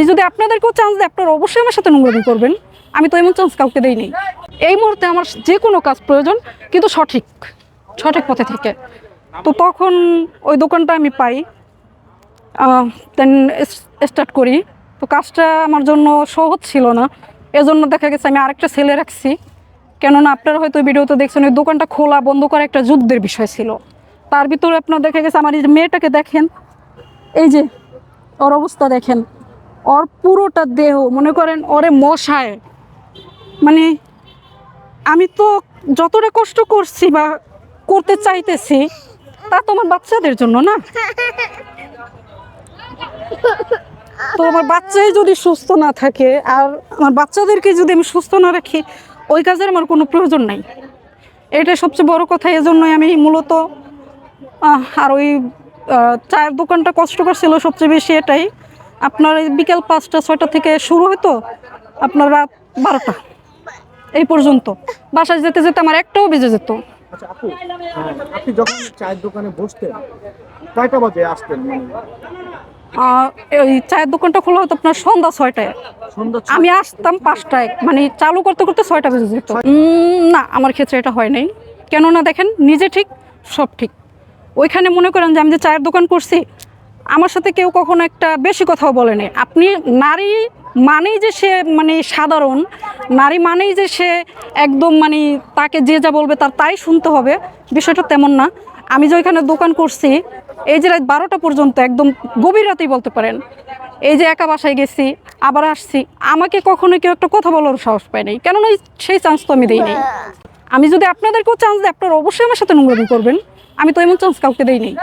আমি যদি আপনাদেরকেও চান্স দিই আপনারা অবশ্যই আমার সাথে নোংরামি করবেন। আমি তো এমন চান্স কাউকে দেইনি এই মুহূর্তে আমার যে কোনো কাজ প্রয়োজন, কিন্তু সঠিক সঠিক পথে থেকে। তো তখন ওই দোকানটা আমি পাই। দেন স্টার্ট করি। তো কাজটা আমার জন্য সহজ ছিল না। এজন্য দেখা গেছে আমি আরেকটা ছেলে রাখছি। কেননা আপনারা হয়তো ভিডিওতে দেখছেন, ওই দোকানটা খোলা বন্ধ করা একটা যুদ্ধের বিষয় ছিল। তার ভিতরে আপনার দেখা গেছে, আমার এই মেয়েটাকে দেখেন। এই যে, ওর অবস্থা দেখেন। ওর পুরোটা দেহ, মনে করেন ওরে মশায়। মানে আমি তো যতটা কষ্ট করছি বা করতে চাইতেছি, তা তোমার বাচ্চাদের জন্য না। তো আমার বাচ্চাই যদি সুস্থ না থাকে, আর আমার বাচ্চাদেরকে যদি আমি সুস্থ না রাখি, ওই কাজের আমার কোনো প্রয়োজন নাই। এটা সবচেয়ে বড় কথা, এজন্যই আমি মূলত আর ওই চায়ের দোকানটা কষ্টকর ছিল সবচেয়ে বেশি এটাই। আপনার এই বিকেল পাঁচটা ছয়টা থেকে শুরু হতো আপনার রাত বারোটা এই পর্যন্ত। বাসায় যেতে যেতে আমার একটাও বেজে যেত। আচ্ছা হ্যাঁ, আপনি যখন চায়ের দোকানে বসতেন কয়টা বাজে আসতেন? ওই চায়ের দোকানটা খোলা হতো আপনার সন্ধ্যা ছয়টায়। আমি আসতাম পাঁচটায় মানে চালু করতে করতে ছয়টা বেজে যেত। না আমার ক্ষেত্রে এটা হয় নাই। কেননা দেখেন নিজে ঠিক সব ঠিক। ওইখানে মনে করেন যে আমি যে চায়ের দোকান করছি আমার সাথে কেউ কখনো একটা বেশি কথাও বলেনি আপনি নারী মানেই যে সে মানে সাধারণ, নারী মানেই যে সে একদম মানে তাকে যে যা বলবে তার তাই শুনতে হবে, বিষয়টা তেমন না। আমি যে ওইখানে দোকান করছি, এই যে রাত বারোটা পর্যন্ত একদম গভীর রাতেই বলতে পারেন, এই যে একা বাসায় গেছি, আবার আসছি, আমাকে কখনো কেউ একটা কথা বলার সাহস পায় নাই। কেননা সেই চান্স তো আমি দিইনি আমি যদি আপনাদেরকেও চান্স দিই, আপনারা অবশ্যই আমার সাথে নোংরামি করবেন। আমি তো এমন চান্স কাউকে দেই নাই।